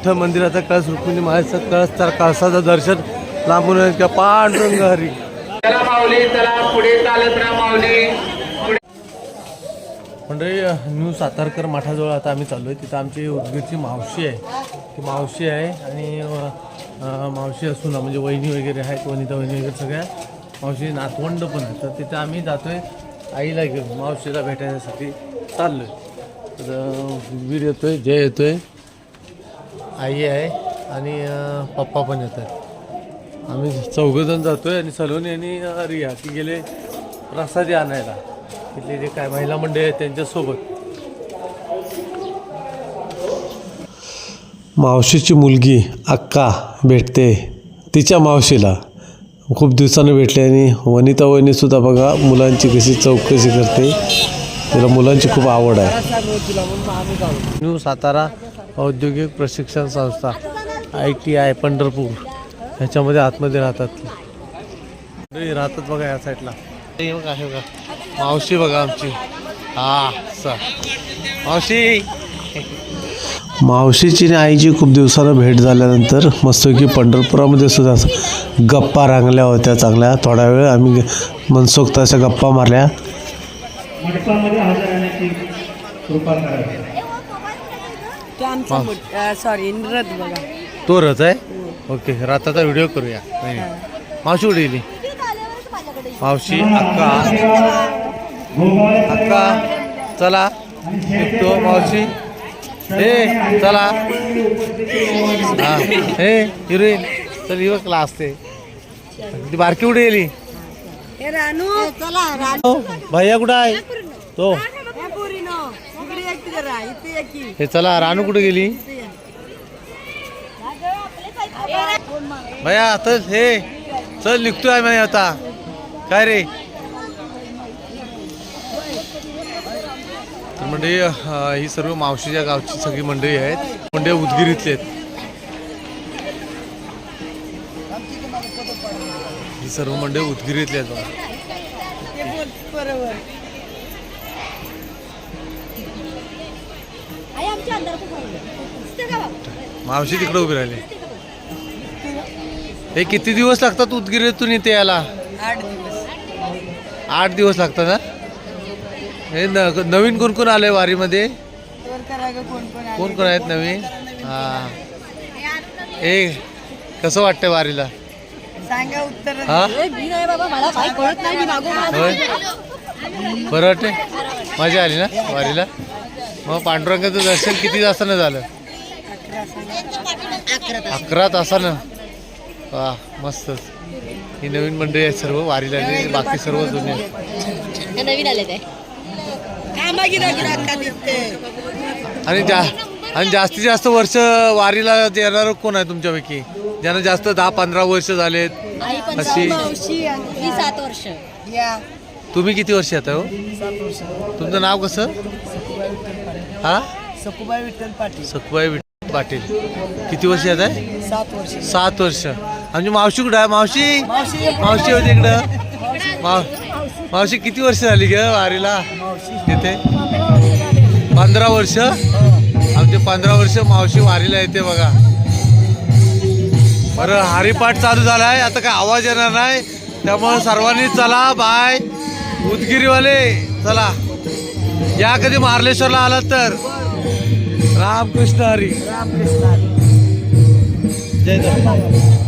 विठ्ठल मंदिराचा कळस रुक्मिणी महाराजचा कळस तर कळसाचं दर्शन लांबून किंवा पांडुरंग हरी. चला माऊली चला पुढे चालत राहा माऊली. मंडळी न्यू सातारकर मठाजवळ आता आम्ही चाललो आहे तिथं आमची उदगीरची मावशी आहे. ती मावशी आहे आणि मावशी असून म्हणजे वहिनी वगैरे आहेत वनिता वहिनी वगैरे सगळ्या. मावशी नातवंड पण आहेत. तर तिथं आम्ही जातोय आईला घेऊन मावशीला भेटायसाठी चाललो आहे तर वीर येतोय जय येतोय. आई आहे आणि पप्पा पण येत आहेत आम्ही चौघजण जातोय आणि सलोनी आणि रिया. ती गेले प्रसादी आणायला. तिथले जे काय महिला मंडळ आहेत त्यांच्यासोबत. मावशीची मुलगी अक्का भेटते तिच्या मावशीला. खूप दिवसानं भेटले आणि वनिता वहिनीसुद्धा बघा मुलांची कशी चौकशी करते. तिला मुलांची खूप आवड आहे. न्यू सातारा औद्योगिक प्रशिक्षण संस्था आय टी आय पंढरपूर ह्याच्यामध्ये आतमध्ये राहतात. राहतात बघा या साईडला. हे बघा हे बघा. मावशी बघा आमची. हा सा. मावशी! मावशीची आणि आईची खूप दिवसानं भेट झाल्यानंतर मस्तपैकी पंढरपुरामध्ये सुद्धा गप्पा रांगल्या होत्या चांगल्या. थोडा वेळ आम्ही मनसोक्त अशा गप्पा मारल्या. कृपा तो आमचा सॉरी रथ बघा. तो रथ आहे? ओके रथाचा व्हिडिओ करूया. नाही. मावशी कुठे गेली? मावशी अक्का. अक्का चला. निघतो मावशी. हे चला. हा. हे हिरोईन. चल ही क्लास ते. ती बारकी कुठे गेली? हे रानू. चला रानू. हो, भैया कुठं आहे? तो हे पोरीनो इकडे एक की जरा इथे एक की हे चला रानू कुठे गेली? भैया तर हे चल निघतोय आम्ही आता. काय रे? अं, ही सर्व मावशीच्या गावची सगळी मंडळी आहेत. मंडळी उदगिरीतले आहेत. ही सर्व मंडळी उदगिरीतले आहेत बघा. मावशी तिकडे उभी राहिली. हे किती दिवस लागतात उदगिरीतून इथे यायला आठ दिवस. आठ दिवस लागतात ना हे न- नवीन कोण कोण आलंय वारीमध्ये? कोण कोण कोण कोण आहेत नवीन? हा. ए कसं वाटतंय वारीला? सांगा उत्तर. हा? बाबा मला काही कळत नाही मी मागो होय? बरं वाटते मजा आली ना वारीला? मग पांडुरंगाचं दर्शन किती तासानं झालं? अकरा तासानं. वा मस्तच. ही नवीन मंडळी आहेत सर्व वारीला आलेली, बाकी सर्व जुने आहेत. नवीन आले ते. आणि जा आणि जास्तीत जास्त वर्ष वारीला येणार कोण आहे तुमच्यापैकी? ज्यांना जास्त दहा पंधरा वर्ष झालेत आई पण अशी मावशी आणि मी सात वर्ष. या. तुम्ही किती वर्ष येता हो? तुमचं नाव कसं? हा? सकुबाई विठ्ठल पाटील. सखबाई विठ्ठल पाटील. किती वर्ष येत आहे? सात वर्ष. सात वर्ष. आमची मावशी कुठं आहे? मावशी? मावशी मावशी होती इकडं. माव मावशी किती वर्ष झाली ग वारीला? तिथे पंधरा वर्ष? आमचे पंधरा वर्ष मावशी वारीला येते बघा. बरं हरिपाठ चालू झालाय. आता काय आवाज येणार नाही. त्यामुळे सर्वांनी चला बाय. उदगिरीवाले चला. या कधी मार्लेश्वरला आलात तर? रामकृष्ण हरी. रामकृष्ण जय जय.